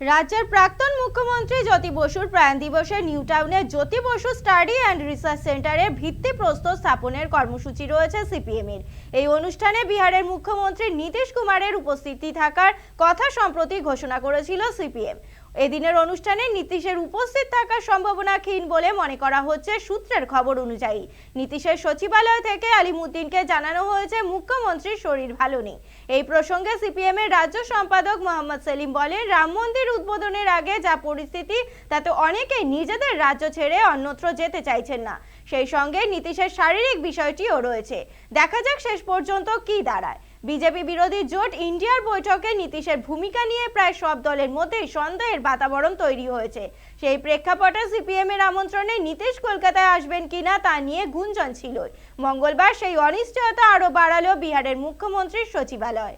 রাজ্যের প্রাক্তন মুখ্যমন্ত্রী জ্যোতি বসুর প্রয়াণ দিবসে নিউ টাউনে Jyoti Basu study and research সেন্টারের ভিত্তিপ্রস্তর স্থাপনের কর্মসূচি রয়েছে সিপিএম এর এই অনুষ্ঠানে বিহারের মুখ্যমন্ত্রী নীতিশ কুমারের উপস্থিতি থাকার কথা সম্প্রতি ঘোষণা করেছিল সিপিএম। এদিনের অনুষ্ঠানে নীতিশের উপস্থিত থাকার সম্ভাবনা ক্ষীণ বলে মনে করা হচ্ছে সূত্রের খবর অনুযায়ী। নীতিশের সচিবালয় থেকে আলিমুদ্দিনকে জানানো হয়েছে মুখ্যমন্ত্রীর শরীর ভালো নেই এই প্রসঙ্গে সিপিএম এর রাজ্য সম্পাদক মোহাম্মদ সেলিম বলেন, রাম মন্দির উদ্বোধনের আগে যা পরিস্থিতি, তাতে অনেকেই নিজেদের রাজ্য ছেড়ে অন্যত্র যেতে চাইছেন না। সেই সঙ্গে নীতিশের শারীরিক বিষয়টিও রয়েছে। দেখা যাক শেষ পর্যন্ত কি দাঁড়ায়। বিজেপি বিরোধী জোট ইন্ডিয়ার বৈঠকে নীতিশের ভূমিকা নিয়ে প্রায় সব দলের মধ্যেই সন্দেহের বাতাবরণ তৈরি হয়েছে। সেই প্রেক্ষাপটে সিপিএম এর আমন্ত্রণে নীতিশ কলকাতায় আসবেন কিনা তা নিয়ে গুঞ্জন ছিল মঙ্গলবার সেই অনিশ্চয়তা আরও বাড়ালো বিহারের মুখ্যমন্ত্রীর সচিবালয়।